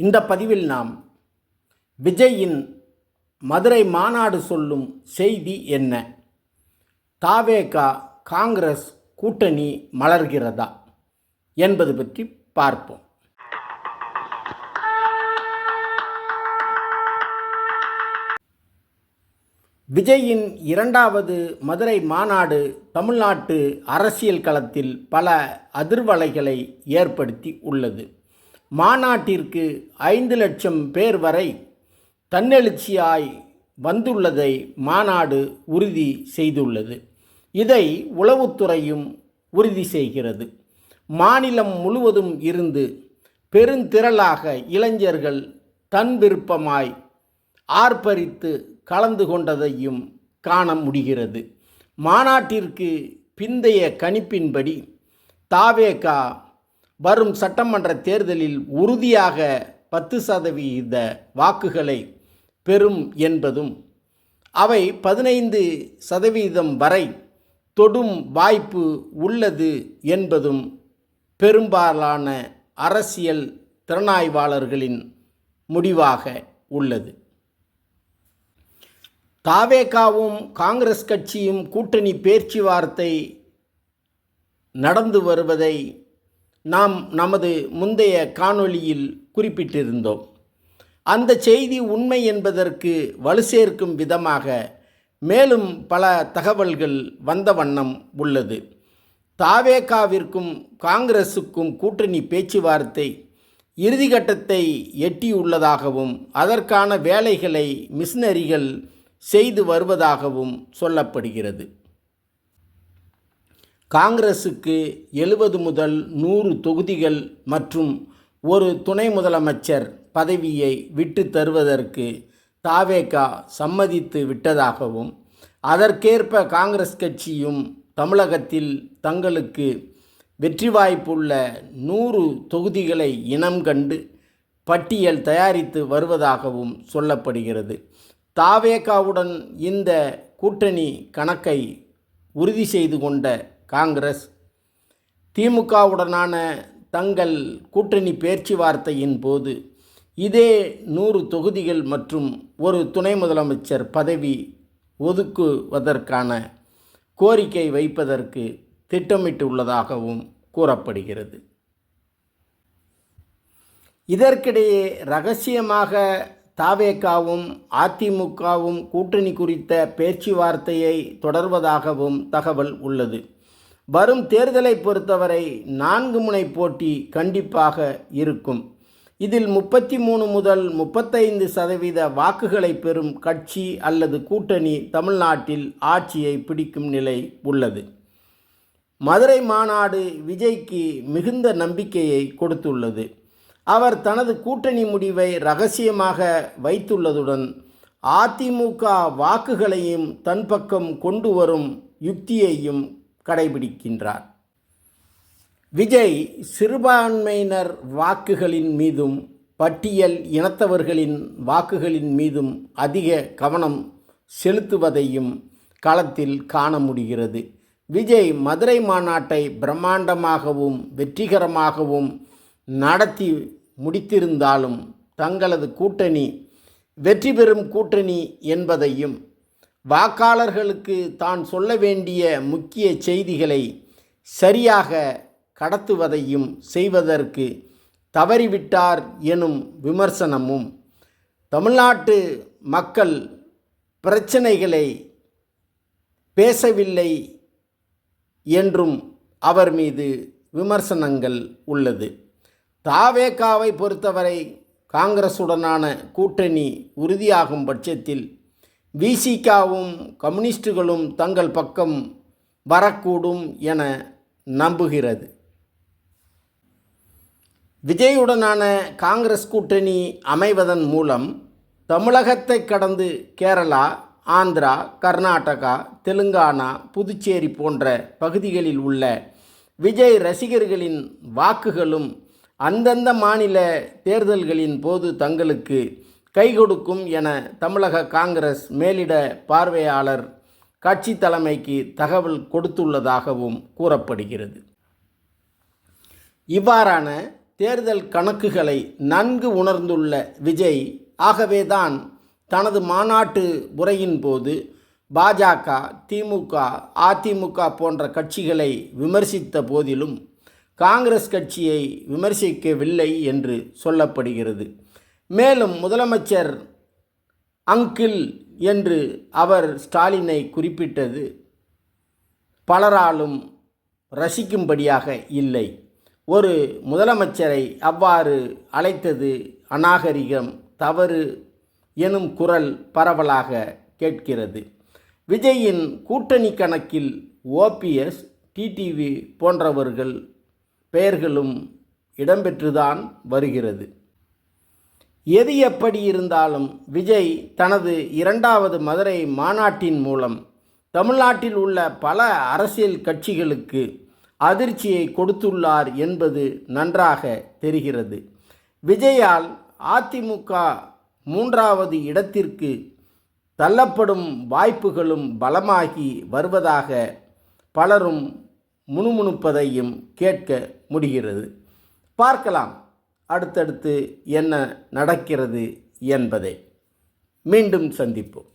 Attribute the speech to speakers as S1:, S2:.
S1: இந்த பதிவில் நாம் விஜயின் மதுரை மாநாடு சொல்லும் செய்தி என்ன? தாவேகா காங்கிரஸ் கூட்டணி மலர்கிறதா? என்பது பற்றி பார்ப்போம். விஜயின் இரண்டாவது மதுரை மாநாடு தமிழ்நாட்டு அரசியல் களத்தில் பல அதிர்வலைகளை ஏற்படுத்தி உள்ளது. மாநாட்டிற்கு ஐந்து லட்சம் பேர் வரை தன்னெழுச்சியாய் வந்துள்ளதை மாநாடு உறுதி செய்துள்ளது. இதை உளவுத்துறையும் உறுதி செய்கிறது. மாநிலம் முழுவதும் இருந்து பெருந்திரளாக இளைஞர்கள் தன் விருப்பமாய் ஆர்ப்பரித்து கலந்து கொண்டதையும் காண முடிகிறது. மாநாட்டிற்கு பிந்தைய கணிப்பின்படி தாவேகா வரும் சட்டமன்ற தேர்தலில் உறுதியாக பத்து சதவீத வாக்குகளை பெறும் என்பதும் அவை பதினைந்து சதவீதம் வரை தொடும் வாய்ப்பு உள்ளது என்பதும் பெரும்பாலான அரசியல் திறனாய்வாளர்களின் முடிவாக உள்ளது. தாவேகாவும் காங்கிரஸ் கட்சியும் கூட்டணி பேச்சுவார்த்தை நடந்து வருவதை நாம் நமது முந்தைய காணொளியில் குறிப்பிட்டிருந்தோம். அந்த செய்தி உண்மை என்பதற்கு வலு சேர்க்கும் விதமாக மேலும் பல தகவல்கள் வந்த வண்ணம் உள்ளது. தாவேகாவிற்கும் காங்கிரஸுக்கும் கூட்டணி பேச்சுவார்த்தை இறுதிக்கட்டத்தை எட்டியுள்ளதாகவும் அதற்கான வேலைகளை மிஷினரிகள் செய்து வருவதாகவும் சொல்லப்படுகிறது. காங்கிரசுக்கு எழுபது முதல் நூறு தொகுதிகள் மற்றும் ஒரு துணை முதலமைச்சர் பதவியை விட்டு தருவதற்கு தாவேகா சம்மதித்து விட்டதாகவும் அதற்கேற்ப காங்கிரஸ் கட்சியும் தமிழகத்தில் தங்களுக்கு வெற்றி வாய்ப்புள்ள நூறு தொகுதிகளை இனம் கண்டு பட்டியல் தயாரித்து வருவதாகவும் சொல்லப்படுகிறது. தாவேகாவுடன் இந்த கூட்டணி கணக்கை உறுதி செய்து கொண்ட காங்கிரஸ். திமுகவுடனான தங்கள் கூட்டணி பேச்சுவார்த்தையின் போது இதே நூறு தொகுதிகள் மற்றும் ஒரு துணை முதலமைச்சர் பதவி ஒதுக்குவதற்கான கோரிக்கை வைப்பதற்கு திட்டமிட்டுள்ளதாகவும் கூறப்படுகிறது. இதற்கிடையே ரகசியமாக தாவேக்காவும் அதிமுகவும் கூட்டணி குறித்த பேச்சுவார்த்தையை தொடர்வதாகவும் தகவல் உள்ளது. வரும் தேர்தலை பொறுத்தவரை நான்கு முனை போட்டி கண்டிப்பாக இருக்கும். இதில் முப்பத்தி மூணு முதல் முப்பத்தைந்து சதவீத வாக்குகளை பெறும் கட்சி அல்லது கூட்டணி தமிழ்நாட்டில் ஆட்சியை பிடிக்கும் நிலை உள்ளது. மதுரை மாநாடு விஜய்க்கு மிகுந்த நம்பிக்கையை கொடுத்துள்ளது. அவர் தனது கூட்டணி முடிவை ரகசியமாக வைத்துள்ளதுடன் அதிமுக வாக்குகளையும் தன் பக்கம் கொண்டு வரும் யுக்தியையும் கடைபிடிக்கின்றார். விஜய் சிறுபான்மையினர் வாக்குகளின் மீதும் பட்டியல் இனத்தவர்களின் வாக்குகளின் மீதும் அதிக கவனம் செலுத்துவதையும் களத்தில் காண முடிகிறது. விஜய் மதுரை மாநாட்டை பிரம்மாண்டமாகவும் வெற்றிகரமாகவும் நடத்தி முடித்திருந்தாலும் தங்களது கூட்டணி வெற்றி பெறும் கூட்டணி என்பதையும் வாக்காளர்களுக்கு தான் சொல்ல வேண்டிய முக்கிய செய்திகளை சரியாக கடத்துவதையும் செய்வதற்கு தவறிவிட்டார் எனும் விமர்சனமும் தமிழ்நாட்டு மக்கள் பிரச்சனைகளை பேசவில்லை என்றும் அவர் மீது விமர்சனங்கள் உள்ளது. தாவேகாவை பொறுத்தவரை காங்கிரசுடனான கூட்டணி உறுதியாகும் பட்சத்தில் விசிகாவும் கம்யூனிஸ்டுகளும் தங்கள் பக்கம் வரக்கூடும் என நம்புகிறது. விஜயுடனான காங்கிரஸ் கூட்டணி அமைவதன் மூலம் தமிழகத்தை கடந்து கேரளா ஆந்திரா கர்நாடகா தெலுங்கானா புதுச்சேரி போன்ற பகுதிகளில் உள்ள விஜய் ரசிகர்களின் வாக்குகளும் அந்தந்த மாநில தேர்தல்களின் போது தங்களுக்கு கை கொடுக்கும் என தமிழக காங்கிரஸ் மேலிட பார்வையாளர் கட்சி தலைமைக்கு தகவல் கொடுத்துள்ளதாகவும் கூறப்படுகிறது. இவ்வாறான தேர்தல் கணக்குகளை நன்கு உணர்ந்துள்ள விஜய் ஆகவேதான் தனது மாநாட்டு உரையின் போது பாஜக திமுக அதிமுக போன்ற கட்சிகளை விமர்சித்த போதிலும் காங்கிரஸ் கட்சியை விமர்சிக்கவில்லை என்று சொல்லப்படுகிறது. மேலும் முதலமைச்சர் அங்கிள் என்று அவர் ஸ்டாலினை குறிப்பிட்டது பலராலும் ரசிக்கும்படியாக இல்லை. ஒரு முதலமைச்சரை அவ்வாறு அழைத்தது அநாகரிகம் தவறு எனும் குரல் பரவலாக கேட்கிறது. விஜயின் கூட்டணி கணக்கில் ஓபிஎஸ் டிடிவி போன்றவர்கள் பெயர்களும் இடம்பெற்றுதான் வருகிறது. எது எப்படி இருந்தாலும் விஜய் தனது இரண்டாவது மதுரை மாநாட்டின் மூலம் தமிழ்நாட்டில் உள்ள பல அரசியல் கட்சிகளுக்கு அதிர்ச்சியை கொடுத்துள்ளார் என்பது நன்றாக தெரிகிறது. விஜயால் அதிமுக மூன்றாவது இடத்திற்கு தள்ளப்படும் வாய்ப்புகளும் பலமாகி வருவதாக பலரும் முணுமுணுப்பதையும் கேட்க முடிகிறது. பார்க்கலாம். அடுத்தடுத்து என்ன நடக்கிறது என்பதை மீண்டும் சந்திப்போம்.